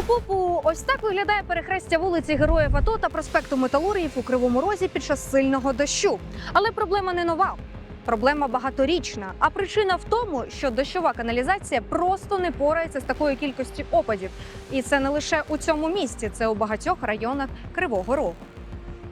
Пу-пу-пу! Ось так виглядає перехрестя вулиці Героїв АТО та проспекту Металургів у Кривому Розі під час сильного дощу. Але проблема не нова. Проблема багаторічна. А причина в тому, що дощова каналізація просто не порається з такою кількістю опадів. І це не лише у цьому місті, це у багатьох районах Кривого Рогу.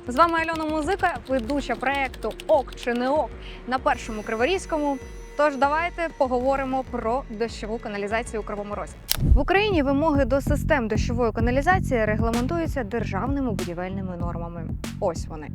З вами Альона Музика, ведуча проекту Ок чи не ок на першому Криворізькому. Тож давайте поговоримо про дощову каналізацію у Кривому Розі. В Україні вимоги до систем дощової каналізації регламентуються державними будівельними нормами. Ось вони.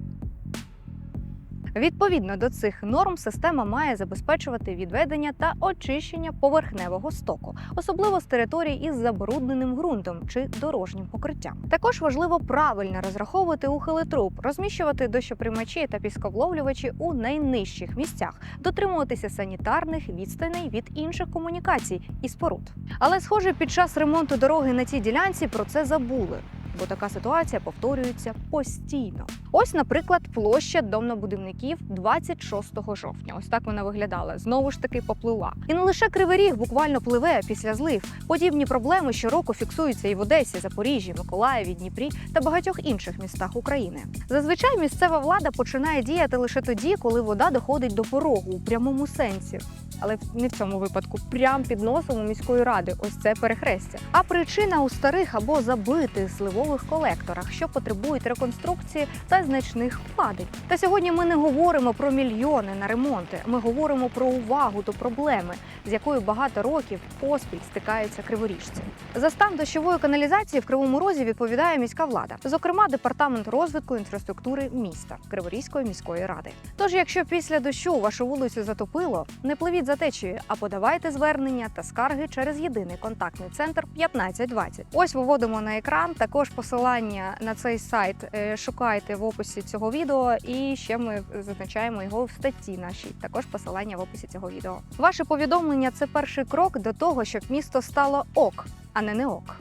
Відповідно до цих норм, система має забезпечувати відведення та очищення поверхневого стоку, особливо з територій із забрудненим ґрунтом чи дорожнім покриттям. Також важливо правильно розраховувати ухили труб, розміщувати дощоприймачі та пісковловлювачі у найнижчих місцях, дотримуватися санітарних відстаней від інших комунікацій і споруд. Але, схоже, під час ремонту дороги на цій ділянці про це забули. Бо така ситуація повторюється постійно. Ось, наприклад, площа домнобудівників 26 жовтня. Ось так вона виглядала. Знову ж таки поплила. І не лише Кривий Ріг буквально пливе після злив. Подібні проблеми щороку фіксуються і в Одесі, Запоріжжі, Миколаєві, Дніпрі та багатьох інших містах України. Зазвичай місцева влада починає діяти лише тоді, коли вода доходить до порогу у прямому сенсі. Але не в цьому випадку, прямо під носом у міської ради. Ось це перехрестя. А причина у старих або забитих зливових колекторах, що потребують реконструкції та значних вкладень. Та сьогодні ми не говоримо про мільйони на ремонти. Ми говоримо про увагу до проблеми, з якою багато років поспіль стикаються криворіжці. За стан дощової каналізації в Кривому Розі відповідає міська влада, зокрема департамент розвитку інфраструктури міста Криворізької міської ради. Тож, якщо після дощу вашу вулицю затопило, не пливіть за течією, а подавайте звернення та скарги через єдиний контактний центр 1520. Ось виводимо на екран. Також посилання на цей сайт е, шукайте в описі цього відео, і ще ми зазначаємо його в статті нашій. Також посилання в описі цього відео. Ваше повідомлення це перший крок до того, щоб місто стало ок, а не не ок.